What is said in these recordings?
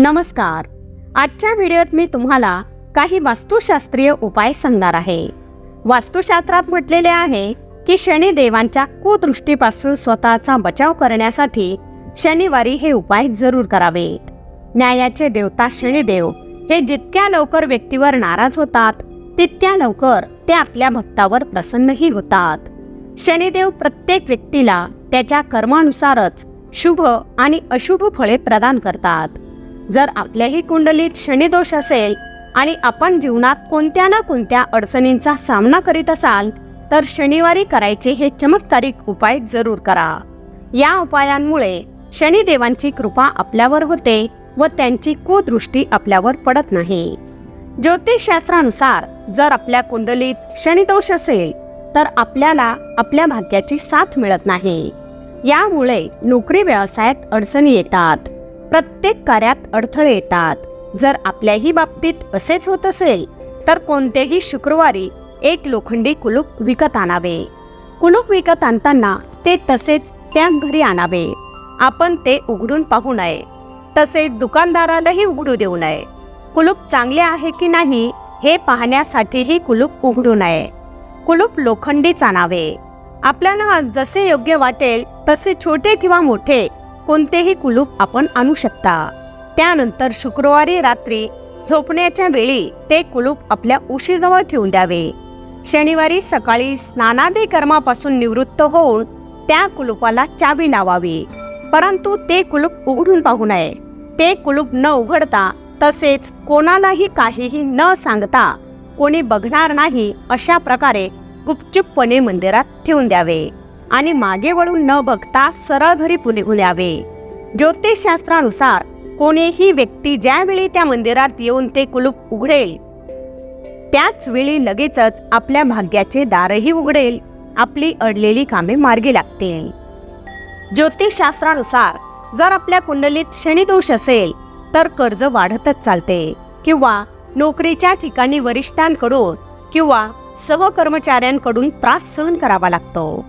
नमस्कार. आजच्या व्हिडिओत मी तुम्हाला काही वास्तुशास्त्रीय उपाय सांगणार आहे. वास्तुशास्त्रात म्हटलेले आहे की शनिदेवांच्या कुदृष्टीपासून स्वतःचा बचाव करण्यासाठी शनिवारी हे उपाय जरूर करावे न्यायाचे देवता शनिदेव हे जितक्या लवकर व्यक्तीवर नाराज होतात तितक्या लवकर ते आपल्या भक्तावर प्रसन्नही होतात. शनिदेव प्रत्येक व्यक्तीला त्याच्या कर्मानुसारच शुभ आणि अशुभ फळे प्रदान करतात. जर आपल्याही कुंडलीत शनिदोष असेल आणि आपण जीवनात कोणत्या ना कोणत्या अडचणींचा सामना करीत असाल तर शनिवारी करायचे हे चमत्कारिक उपाय जरूर करा. या उपायांमुळे शनिदेवांची कृपा आपल्यावर होते व त्यांची कुदृष्टी आपल्यावर पडत नाही. ज्योतिषशास्त्रानुसार जर आपल्या कुंडलीत शनिदोष असेल तर आपल्याला आपल्या भाग्याची साथ मिळत नाही. यामुळे नोकरी व्यवसायात अडचणी येतात. प्रत्येक कार्यात अडथळे येतात. जर आपल्याही बाबतीत असेच होत असेल तर कोणतेही शुक्रवारी एक लोखंडी कुलूप विकत आणावे. कुलूप विकत आणताना ते तसेच त्या घरी आणावे. आपण ते उघडून पाहू नये. तसेच दुकानदारालाही उघडू देऊ नये. कुलूप चांगले आहे की नाही हे पाहण्यासाठीही कुलूप उघडू नये. कुलूप लोखंडीच आणावे. आपल्याला जसे योग्य वाटेल तसे छोटे किंवा मोठे कोणतेही कुलूप आपण आणू शकता. त्यानंतर शुक्रवारी रात्री झोपण्याच्या वेळी ते कुलूप आपल्या उशीजवळ ठेवून द्यावे. शनिवारी सकाळी स्नानादी कर्मापासून निवृत्त होऊन त्या कुलूपाला चावी लावावी. परंतु ते कुलूप उघडून पाहू नये. ते कुलूप न उघडता तसेच कोणालाही काहीही न सांगता कोणी बघणार नाही अशा प्रकारे गुपचूपपणे मंदिरात ठेवून द्यावे. आणि मागे वळून न बघता सरळ घरी निघून यावे ज्योतिषशास्त्रानुसार कोणीही व्यक्ती ज्यावेळी त्या मंदिरात येऊन ते कुलूप उघडेल त्याच वेळी लगेचच आपल्या भाग्याचे दारही उघडेल आपली अडलेली कामे मार्गी लागतील. ज्योतिषशास्त्रानुसार जर आपल्या कुंडलीत शनिदोष असेल तर कर्ज वाढतच चालते किंवा नोकरीच्या ठिकाणी वरिष्ठांकडून किंवा सहकर्मचाऱ्यांकडून त्रास सहन करावा लागतो.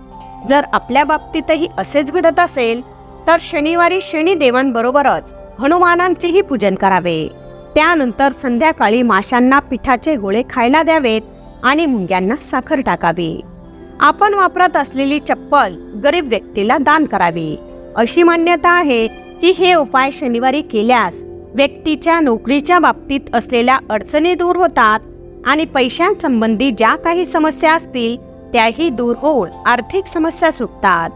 जर आपल्या बाबतीतही असेच घडत असेल तर शनिवारी शनिदेवांबरोबरच हनुमानांचेही पूजन करावे. त्यानंतर संध्याकाळी माशांना पिठाचे गोळे खायला द्यावेत आणि मुंग्यांना साखर टाकावी. आपण वापरत असलेली चप्पल गरीब व्यक्तीला दान करावी. अशी मान्यता आहे की हे उपाय शनिवारी केल्यास व्यक्तीच्या नोकरीच्या बाबतीत असलेल्या अडचणी दूर होतात आणि पैशांसंबंधी ज्या काही समस्या असतील त्याही दूर होऊन आर्थिक समस्या सुटतात.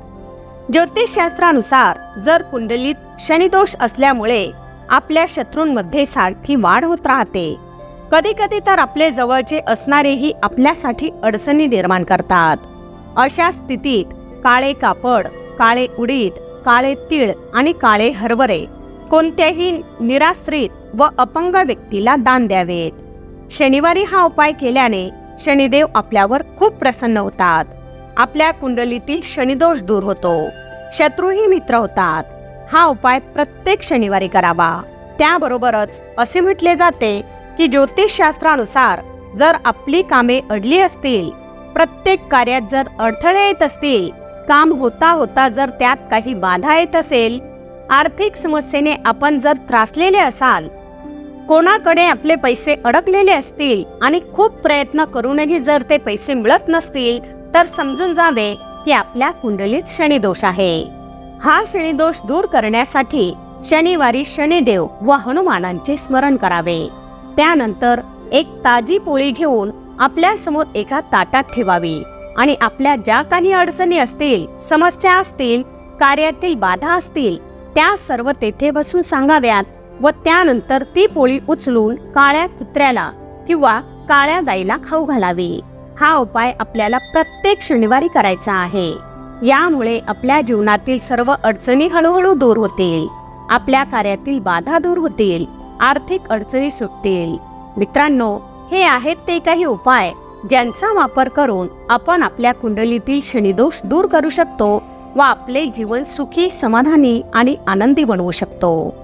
ज्योतिषशास्त्रानुसार जर कुंडलीत शनिदोष असल्यामुळे आपल्या शत्रूंमध्ये सारखी वाढ होत राहते. कधी कधी तर आपले जवळचे असणारेही आपल्यासाठी अडचणी निर्माण करतात. अशा स्थितीत काळे कापड काळे उडीद काळे तीळ आणि काळे हरभरे कोणत्याही निराश्रित व अपंग व्यक्तीला दान द्यावेत. शनिवारी हा उपाय केल्याने शनिदेव आपल्यावर खूप प्रसन्न होतात. आपल्या कुंडलीतील शनिदोष दूर होतो. शत्रूही मित्र होतात. हा उपाय प्रत्येक शनिवारी करावा. त्याबरोबरच असे म्हटले जाते की ज्योतिषशास्त्रानुसार जर आपली कामे अडली असतील प्रत्येक कार्यात जर अडथळे येत असतील काम होता होता जर त्यात काही बाधा येत असेल आर्थिक समस्येने आपण जर त्रासलेले असाल कोणाकडे आपले पैसे अडकलेले असतील आणि खूप प्रयत्न करूनही जर ते पैसे मिळत नसतील तर समजून जावे की आपल्या कुंडलीत शनिदोष आहे. हा शनिदोष दूर करण्यासाठी शनिवारी शनिदेव व हनुमानांचे स्मरण करावे. त्यानंतर एक ताजी पोळी घेऊन आपल्यासमोर एका ताटात ठेवावी आणि आपल्या ज्या काही अडचणी असतील समस्या असतील कार्यातील बाधा असतील त्या सर्व तेथे बसून सांगाव्यात व त्यानंतर ती पोळी उचलून काळ्या कुत्र्याला किंवा काळ्या गाईला खाऊ घालावी. हा उपाय आपल्याला प्रत्येक शनिवारी करायचा आहे. यामुळे आपल्या जीवनातील सर्व अडचणी हळूहळू दूर होतील. आपल्या कार्यातील बाधा दूर होतील. आर्थिक अडचणी सुटतील. मित्रांनो हे आहेत ते काही उपाय ज्यांचा वापर करून आपण आपल्या कुंडलीतील शनिदोष दूर करू शकतो व आपले जीवन सुखी समाधानी आणि आनंदी बनवू शकतो.